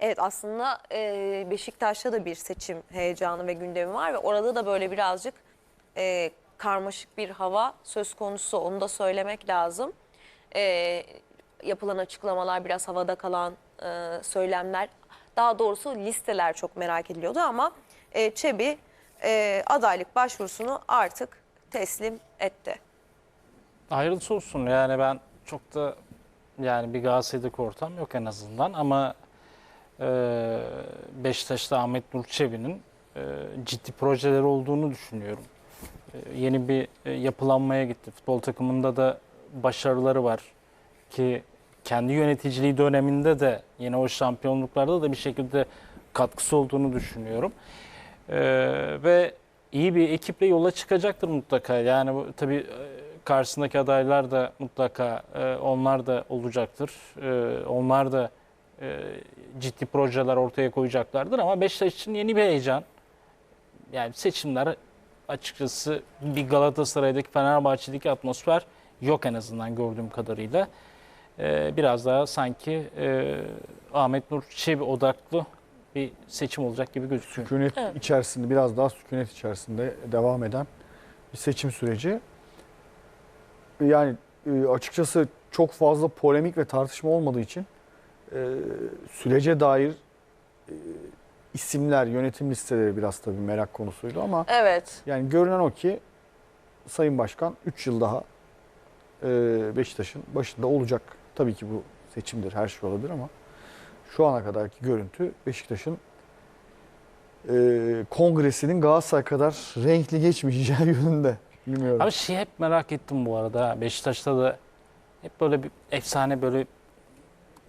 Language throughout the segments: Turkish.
Evet aslında e, Beşiktaş'ta da bir seçim heyecanı ve gündemi var ve orada da böyle birazcık e, karmaşık bir hava söz konusu onu da söylemek lazım. E, yapılan açıklamalar biraz havada kalan e, söylemler daha doğrusu listeler çok merak ediliyordu ama e, Çebi e, adaylık başvurusunu artık teslim etti. Hayırlısı olsun yani ben çok da yani bir Galatasaray'daki ortam yok en azından ama e, Beşiktaş'ta Ahmet Nur Çebi'nin e, ciddi projeleri olduğunu düşünüyorum. E, yeni bir e, yapılanmaya gitti. Futbol takımında da başarıları var ki kendi yöneticiliği döneminde de yine o şampiyonluklarda da bir şekilde katkısı olduğunu düşünüyorum. E, ve iyi bir ekiple yola çıkacaktır mutlaka. Yani tabii e, karşısındaki adaylar da mutlaka onlar da olacaktır. Onlar da e, ciddi projeler ortaya koyacaklardır ama Beşiktaş için yeni bir heyecan. Yani seçimler açıkçası bir Galatasaray'daki Fenerbahçe'deki atmosfer yok en azından gördüğüm kadarıyla. E, biraz daha sanki e, Ahmet Nur Çebi odaklı bir seçim olacak gibi gözüküyor. Sükunet Evet. içerisinde biraz daha sükunet içerisinde devam eden bir seçim süreci. Yani e, açıkçası çok fazla polemik ve tartışma olmadığı için e, sürece dair e, isimler, yönetim listeleri biraz tabii merak konusuydu ama Evet. yani görünen o ki Sayın Başkan 3 yıl daha e, Beşiktaş'ın başında olacak. Tabii ki bu seçimdir, her şey olabilir ama şu ana kadarki görüntü Beşiktaş'ın e, kongresinin Galatasaray kadar renkli geçmeyeceği yönünde. Bilmiyorum. Ama şey hep merak ettim bu arada. Beşiktaş'ta da hep böyle bir efsane böyle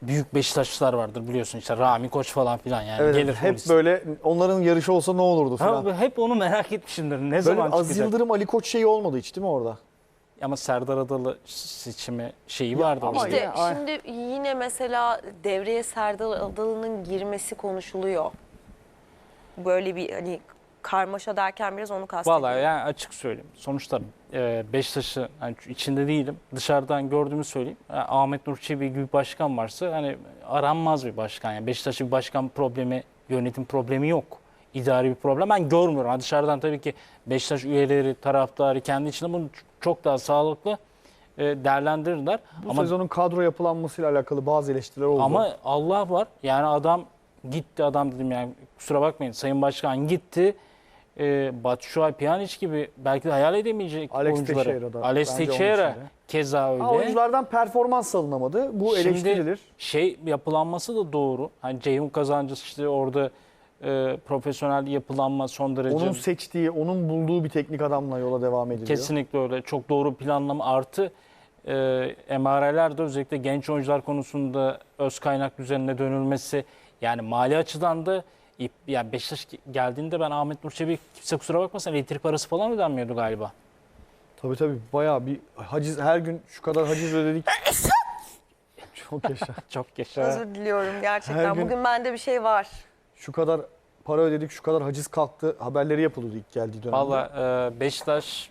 büyük Beşiktaşlılar vardır biliyorsun işte Rami Koç falan filan yani evet, gelir hep polis. böyle onların yarışı olsa ne olurdu falan. Ha, hep onu merak etmişimdir. Ne Böyle zaman Az çıkacak? Yıldırım Ali Koç şeyi olmadı hiç değil mi orada? Ama Serdar Adalı seçimi şeyi Ya vardı. orada. İşte ay- şimdi yine mesela devreye Serdar Adalı'nın girmesi konuşuluyor. Böyle bir hani karmaşa derken biraz onu kastediyorum. Vallahi yani açık söyleyeyim. Sonuçta e, Beşiktaş'ı hani içinde değilim. Dışarıdan gördüğümü söyleyeyim. E, Ahmet Nur Çebi gibi bir başkan varsa hani aranmaz bir başkan. Yani Beşiktaş'ın bir başkan problemi, yönetim problemi yok. İdari bir problem ben görmüyorum. Ha, dışarıdan tabii ki Beşiktaş üyeleri, taraftarı kendi içinde bunu çok daha sağlıklı e, değerlendirirler. Bu Ama sezonun kadro yapılanmasıyla alakalı bazı eleştiriler oldu. ama Allah var. Yani adam gitti adam dedim yani kusura bakmayın Sayın Başkan gitti. E, Batshuayi Pjanic gibi belki de hayal edemeyecek Alex oyuncuları. Teixeira da Alex bence onun Teixeira içinde. keza öyle. Ha, oyunculardan performans alınamadı. Bu eleştirilir. şey yapılanması da doğru. Hani Ceyhun Kazancı işte orada e, profesyonel yapılanma son derece Onun seçtiği, onun bulduğu bir teknik adamla yola devam ediliyor. Kesinlikle öyle. Çok doğru planlama artı e, MR'ler de özellikle genç oyuncular konusunda öz kaynak düzenine dönülmesi yani mali açıdan da yani Beşiktaş geldiğinde ben Ahmet Nur Çebi kimse kusura bakmasın elektrik parası falan ödenmiyordu galiba. Tabii tabii bayağı bir haciz her gün şu kadar haciz ödedik. Çok yaşa. Çok yaşa. Özür diliyorum gerçekten. Her gün- Bugün bende bir şey var. Şu kadar para ödedik, şu kadar haciz kalktı haberleri yapılıyordu ilk geldiği dönemde. Valla e, Beşiktaş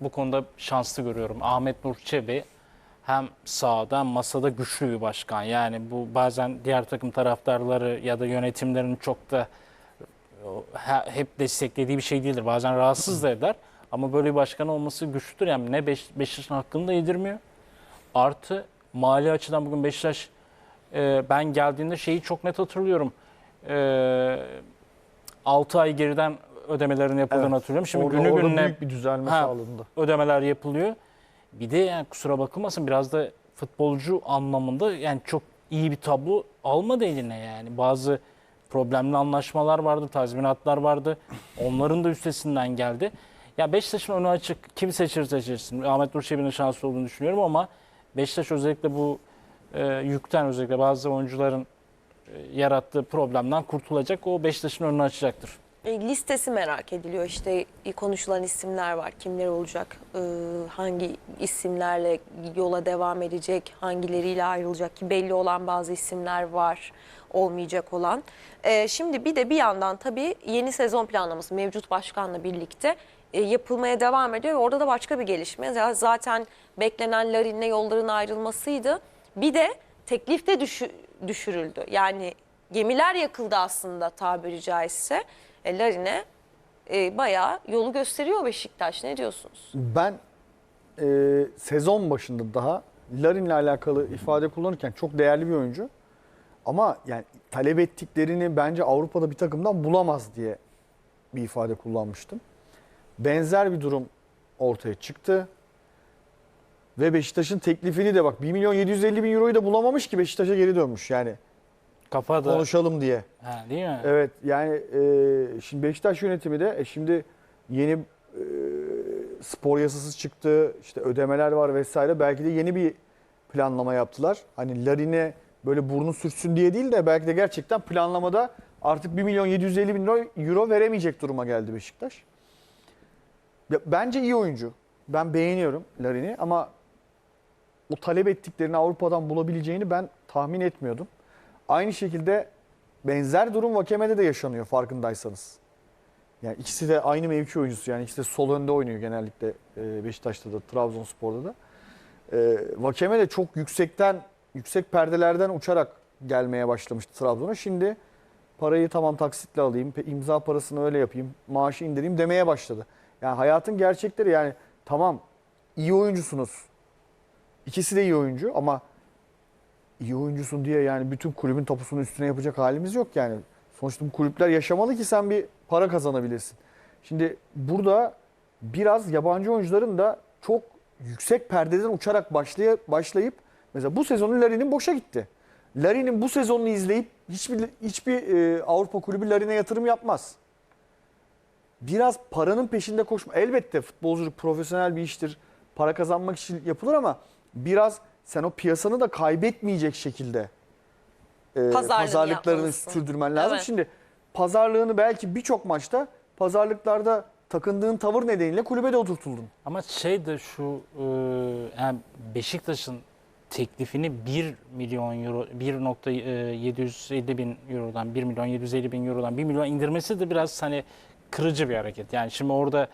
bu konuda şanslı görüyorum. Ahmet Nur Çebi hem sahada hem masada güçlü bir başkan. Yani bu bazen diğer takım taraftarları ya da yönetimlerin çok da e, he- hep desteklediği bir şey değildir. Bazen rahatsız da eder. Ama böyle bir başkan olması güçlüdür. Yani ne Beş, Beşiktaş'ın hakkını da yedirmiyor. Artı mali açıdan bugün Beşiktaş e, ben geldiğinde şeyi çok net hatırlıyorum. E, 6 ay geriden ödemelerin yapıldığını Evet. hatırlıyorum. Şimdi orada, günü orada gününe büyük bir düzelme Ha. sağlandı. ödemeler yapılıyor. Bir de yani kusura bakılmasın biraz da futbolcu anlamında yani çok iyi bir tablo almadı eline yani. Bazı problemli anlaşmalar vardı, tazminatlar vardı. Onların da üstesinden geldi. Ya Beşiktaş'ın önü açık. Kim seçir seçirsin. Ahmet Nur Çebi'nin şanslı olduğunu düşünüyorum ama Beşiktaş özellikle bu e, yükten özellikle bazı oyuncuların e, yarattığı problemden kurtulacak. O Beşiktaş'ın önünü açacaktır. E, listesi merak ediliyor. İşte e, konuşulan isimler var. Kimler olacak? e, hangi isimlerle yola devam edecek? Hangileriyle ayrılacak ki belli olan bazı isimler var olmayacak olan. Şimdi bir de bir yandan tabii yeni sezon planlaması mevcut başkanla birlikte yapılmaya devam ediyor orada da başka bir gelişme. Zaten beklenen Larin'le yolların ayrılmasıydı. Bir de teklifte düşü- düşürüldü. Yani gemiler yakıldı aslında tabiri caizse. E, Larin'e e, bayağı yolu gösteriyor Beşiktaş. Ne diyorsunuz? Ben e, sezon başında daha Larin'le alakalı ifade kullanırken çok değerli bir oyuncu. Ama yani talep ettiklerini bence Avrupa'da bir takımdan bulamaz diye bir ifade kullanmıştım. Benzer bir durum ortaya çıktı. Ve Beşiktaş'ın teklifini de bak 1 milyon 750 bin euroyu da bulamamış ki Beşiktaş'a geri dönmüş yani Kafada. konuşalım diye. Ha, değil mi? Evet yani e, şimdi Beşiktaş yönetimi de e, şimdi yeni e, spor yasası çıktı, işte ödemeler var vesaire. Belki de yeni bir planlama yaptılar. Hani Larin'e böyle burnu sürtsün diye değil de belki de gerçekten planlamada artık 1 milyon 750 bin euro- euro veremeyecek duruma geldi Beşiktaş. Ya, Bence iyi oyuncu. Ben beğeniyorum Larin'i ama o talep ettiklerini Avrupa'dan bulabileceğini ben tahmin etmiyordum. Aynı şekilde benzer durum Vakeme'de de yaşanıyor farkındaysanız. Yani ikisi de aynı mevki oyuncusu. Yani ikisi de sol önde oynuyor genellikle e, Beşiktaş'ta da Trabzonspor'da da. E, Vakeme de çok yüksekten yüksek perdelerden uçarak gelmeye başlamıştı Trabzon'a. Şimdi parayı tamam taksitle alayım, imza parasını öyle yapayım, maaşı indireyim demeye başladı. Yani hayatın gerçekleri yani tamam iyi oyuncusunuz. İkisi de iyi oyuncu ama iyi oyuncusun diye yani bütün kulübün tapusunu üstüne yapacak halimiz yok yani. Sonuçta bu kulüpler yaşamalı ki sen bir para kazanabilirsin. Şimdi burada biraz yabancı oyuncuların da çok yüksek perdeden uçarak başlay- başlayıp mesela bu sezonu Larin'in boşa gitti. Larin'in bu sezonunu izleyip hiçbir hiçbir e, Avrupa kulübü Larin'e yatırım yapmaz. Biraz paranın peşinde koşma. Elbette futbolculuk profesyonel bir iştir. Para kazanmak için yapılır ama biraz sen o piyasanı da kaybetmeyecek şekilde e, Pazarlığını pazarlıklarını yapmalısın. sürdürmen lazım. Evet. Şimdi pazarlığını belki birçok maçta pazarlıklarda takındığın tavır nedeniyle kulübe de oturtuldun. Ama şey de şu e, yani Beşiktaş'ın teklifini 1 milyon euro 1.750 bin eurodan 1 milyon 750 bin eurodan 1 milyon indirmesi de biraz hani kırıcı bir hareket. Yani şimdi orada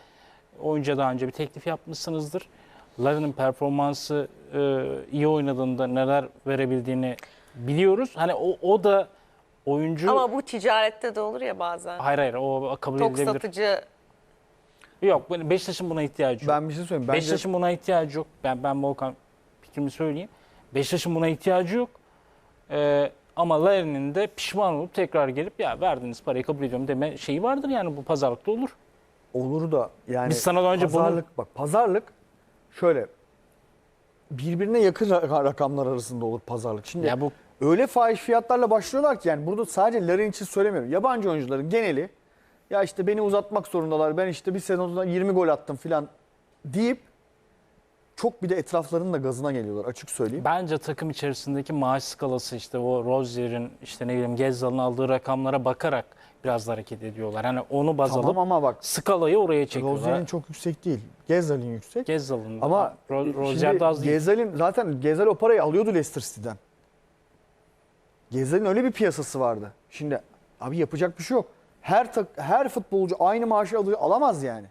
oyuncuya daha önce bir teklif yapmışsınızdır. Larin'in performansı e, iyi oynadığında neler verebildiğini biliyoruz. Hani o, o da oyuncu Ama bu ticarette de olur ya bazen. hayır hayır o kabul Çok edilebilir. satıcı. Yok Beşiktaş'ın buna ihtiyacı yok. Ben bir şey söyleyeyim. Bence Beşiktaş'ın buna ihtiyacı yok. Ben ben Volkan fikrimi söyleyeyim. Beşiktaş'ın buna ihtiyacı yok. Ee, ama Larin'in de pişman olup tekrar gelip ya verdiğiniz parayı kabul ediyorum deme şeyi vardır yani bu pazarlıkta olur. olur da yani Biz sana daha önce bunu- pazarlık bak pazarlık şöyle birbirine yakın ra- rakamlar arasında olur pazarlık. Şimdi Ya bu öyle fahiş fiyatlarla başlıyorlar ki yani burada sadece Larin için söylemiyorum. Yabancı oyuncuların geneli ya işte beni uzatmak zorundalar. Ben işte bir sezonda 20 gol attım filan deyip çok bir de etraflarının da gazına geliyorlar açık söyleyeyim. bence takım içerisindeki maaş skalası işte o Rozier'in işte ne bileyim Gezzal'ın aldığı rakamlara bakarak biraz da hareket ediyorlar. Hani onu baz tamam alıp ama bak skalayı oraya çekiyorlar. Rozier'in çok yüksek değil. Gezzal'in yüksek. Gezzal'ın Ama Ro- Rozier de az değil. Gezal'in zaten Gezal o parayı alıyordu Leicester City'den. Gezal'in öyle bir piyasası vardı. Şimdi abi yapacak bir şey yok. Her her futbolcu aynı maaşı alamaz yani.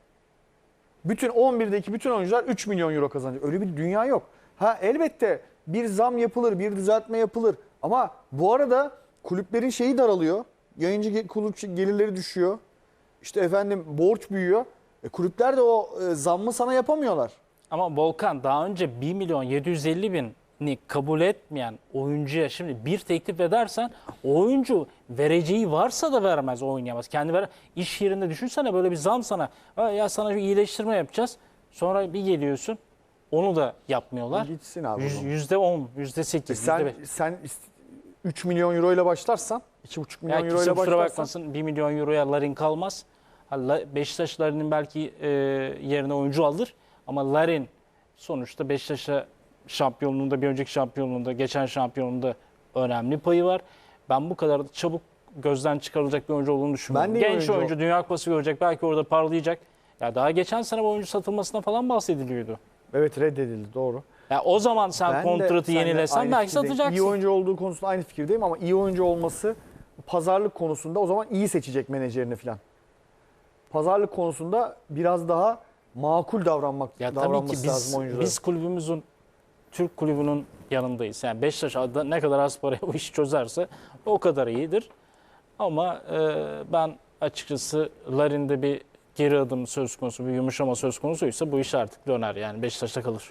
Bütün 11'deki bütün oyuncular 3 milyon euro kazanacak. Öyle bir dünya yok. Ha elbette bir zam yapılır, bir düzeltme yapılır. Ama bu arada kulüplerin şeyi daralıyor. Yayıncı kulüp gelirleri düşüyor. İşte efendim borç büyüyor. E, kulüpler de o e, zammı sana yapamıyorlar. Ama Volkan daha önce 1 milyon 750 binini kabul etmeyen oyuncuya şimdi bir teklif edersen oyuncu vereceği varsa da vermez oynayamaz. Kendi ver iş yerinde düşünsene böyle bir zam sana. "Ha, Ya sana bir iyileştirme yapacağız. Sonra bir geliyorsun onu da yapmıyorlar. Gitsin abi. Yüzde on, yüzde sekiz, E sen yüzde beş. sen ist- 3 milyon euro ile başlarsan 2,5 milyon euro ile başlarsan bakmasın 1 milyon euroya Larin kalmaz. Beşiktaş Larin'in belki e, yerine oyuncu alır. Ama Larin sonuçta Beşiktaş'a şampiyonluğunda, bir önceki şampiyonluğunda, geçen şampiyonluğunda önemli payı var. Ben bu kadar çabuk gözden çıkarılacak bir oyuncu olduğunu düşünmüyorum. Ben de Genç oyuncu- oyuncu, Dünya Kupası görecek, belki orada parlayacak. Ya daha geçen sene bu oyuncu satılmasına falan bahsediliyordu. evet reddedildi doğru. Ya o zaman sen Ben de kontratı seninle yenilesen aynı belki fikirdeyim. satacaksın. İyi oyuncu olduğu konusunda aynı fikirdeyim ama iyi oyuncu olması pazarlık konusunda o zaman iyi seçecek menajerini falan. Pazarlık konusunda biraz daha makul davranmak Ya tabii davranması ki lazım biz, oyuncuların. biz kulübümüzün Türk kulübünün yanındayız. Yani Beşiktaş ne kadar az paraya bu işi çözerse o kadar iyidir. Ama e, ben açıkçası Larin'de bir geri adım söz konusu, bir yumuşama söz konusuysa bu iş artık döner yani Beşiktaş'ta kalır.